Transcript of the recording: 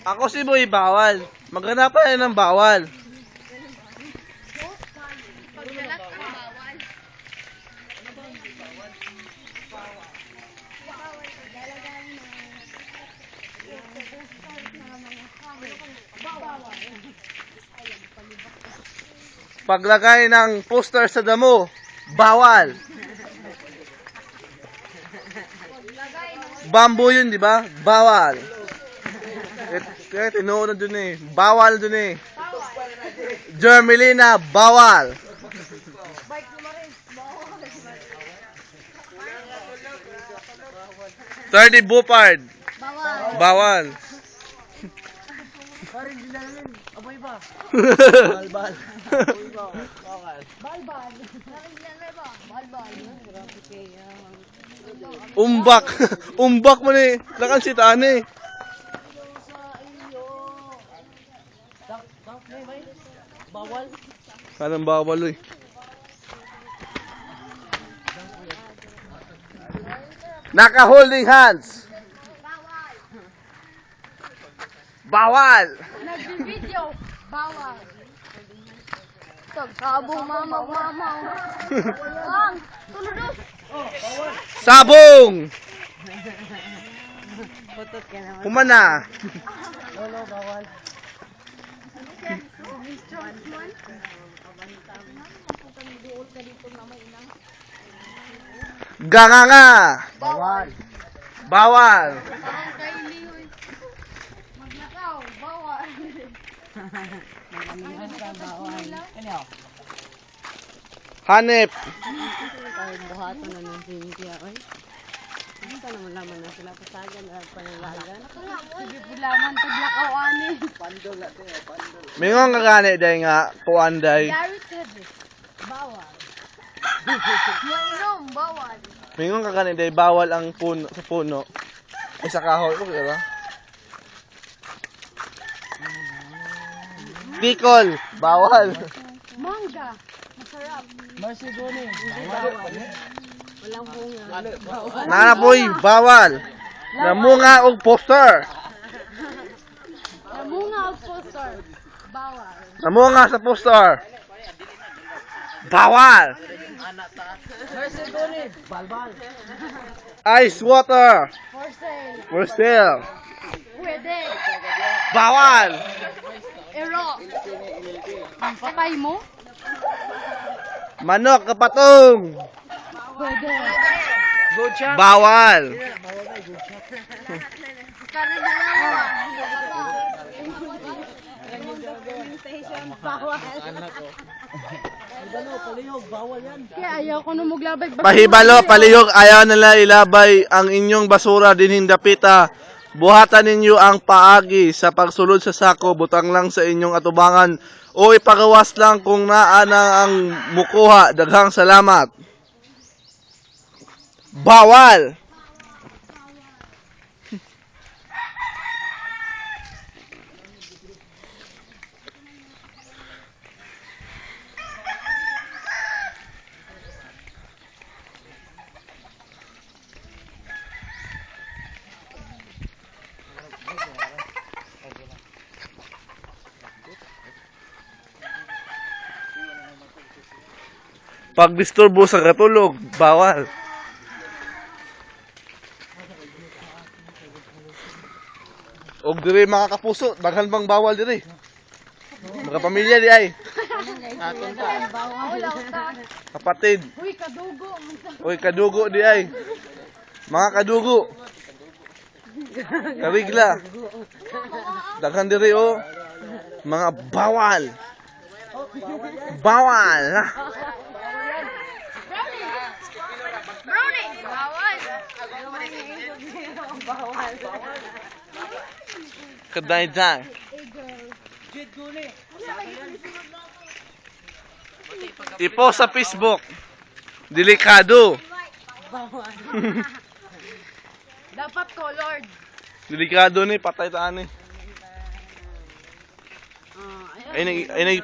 Ako si Boy bawal. Maghanap tayo ng bawal. Ang bawal. Paglagay ng poster sa damo, bawal. Bamboo yun, di ba? Bawal. Eh, kaya tinuod na dun eh. Bawal dun eh. Germelina, bawal. Thirty Bupard, Bawal. bawal. Parang hindi namin. Aboy ba? Balbal. Balbal. Nakikilala ba? Balbal. Umbak. Umbak mo ni. Lakan si Tani. Bawal. Kanang bawal eh. Naka-holding hands. Bawal. Nag-video. Bawal. Tagsabong mama, mama. Ang, tulunod. Sabong. Humana. Lolo, bawal. Ganganga. Bawal. Bawal. Ang kaili, hoy. Magnakaw. Bawal. Bawal. Ano? Hanep. Buhato na ng. Hindi naman naman na sila pasagan na panalagan. Sige pulaman, taglakaw ani. Mingon ka gani day nga kuanday. Gary said it. Bawal. Mainom, bawal. Mingon ka gani day bawal ang puno sa puno. Ay sa kahoy ko diba? Bicol, bawal. Mangga. Masarap. Goni. Bawal. Walang bunga. Bawal. Nanapoy, bawal. Namunga og poster. Namunga o poster. Bawal. Namunga sa poster. Bawal. Ice water. For sale. For sale. Pwede. Bawal. Ero. Patay mo? Manok kapatong. Pwede. Good shot. Bawal. Na. Kaya ayaw ko na maglabay. Pahibalo, palihog, ayaw nila ilabay ang inyong basura din hindapita. Buhatan ninyo ang paagi sa pagsulod sa sako, butang lang sa inyong atubangan o ipagawas lang kung naana ang mukuha. Daghang salamat. Bawal! Pag disturbo sa katulog, bawal. Og diri mga kapuso, daghan bang bawal diri? Mga pamilya di ay, Bawal. kapatid. Uy, kadugo. Oy, kadugo di ay. Mga kadugo. Karigla. Daghan diri oh. Mga bawal. Bawal. Brownie. Bawal. Kaday dyan. Ipo sa Facebook. Delikado. Dapat colored. Delikado ni patay taan ni. Ah, Ay nag ay nag